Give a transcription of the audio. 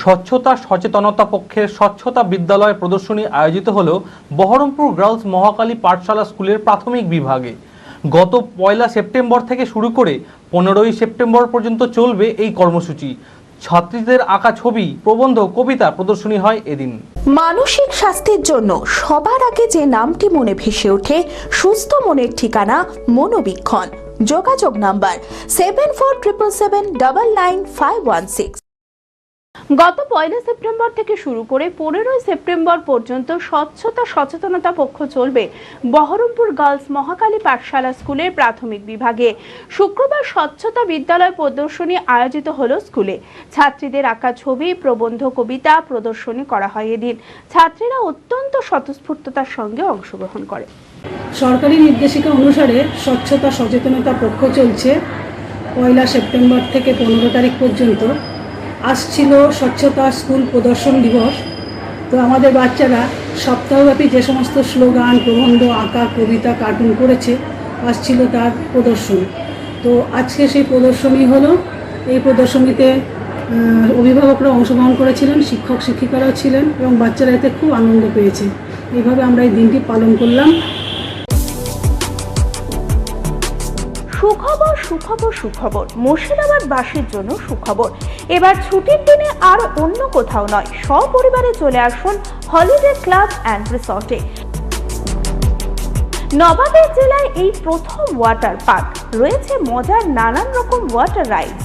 স্বচ্ছতা, সচেতনতা পক্ষের স্বচ্ছতা বিদ্যালয় প্রদর্শনী আয়োজিত হল বহরমপুর গার্লস মহাকালী পাঠশালা স্কুলের প্রাথমিক বিভাগে। গত পয়লা সেপ্টেম্বর থেকে শুরু করে পনেরোই সেপ্টেম্বর পর্যন্ত চলবে এই কর্মসূচি। ছাত্রীদের আঁকা ছবি, প্রবন্ধ, কবিতা প্রদর্শনী হয় এদিন। মানসিক স্বাস্থ্যের জন্য সবার আগে যে নামটি মনে ভেসে ওঠে, সুস্থ মনের ঠিকানা মনোবীক্ষণ। যোগাযোগ number seven four triple seven double nine five one six গত পয়লা সেপ্টেম্বর থেকে শুরু করে পনেরোই সেপ্টেম্বর পর্যন্ত স্বচ্ছতা, সচেতনতা পক্ষ চলবে বহরমপুর গার্লস মহাকালী পাঠশালা স্কুলের প্রাথমিক বিভাগে। শুক্রবার স্বচ্ছতা বিদ্যালয় প্রদর্শনী আয়োজিত হলো স্কুলে। ছাত্রীদের আঁকা ছবি, প্রবন্ধ, কবিতা প্রদর্শনী করা হয় এদিন। ছাত্রীরা অত্যন্ত স্বতঃস্ফূর্ততার সঙ্গে অংশগ্রহণ করে। সরকারি নির্দেশিকা অনুসারে স্বচ্ছতা, সচেতনতা পক্ষ চলছে পয়লা সেপ্টেম্বর থেকে পনেরো তারিখ পর্যন্ত। আসছিল স্বচ্ছতা স্কুল প্রদর্শন দিবস। তো আমাদের বাচ্চারা সপ্তাহব্যাপী যে সমস্ত স্লোগান, প্রবন্ধ, আঁকা, কবিতা, কার্টুন করেছে, আসছিল তার প্রদর্শন। তো আজকে সেই প্রদর্শনী হলো। এই প্রদর্শনীতে অভিভাবকরা অংশগ্রহণ করেছিলেন, শিক্ষক শিক্ষিকারাও ছিলেন এবং বাচ্চারা এতে খুব আনন্দ পেয়েছে। এইভাবে আমরা এই দিনটি পালন করলাম। সুখবর সুখবর সুখবর। মুর্শিদাবাদ বাসীর জন্য সুখবর। এবার ছুটির দিনে আর অন্য কোথাও নয়, সপরিবারে চলে আসুন হলিডে ক্লাব অ্যান্ড রিসর্টে। নবাবের জেলায় এই প্রথম ওয়াটার পার্ক। রয়েছে মজার নানান রকম ওয়াটার রাইডস।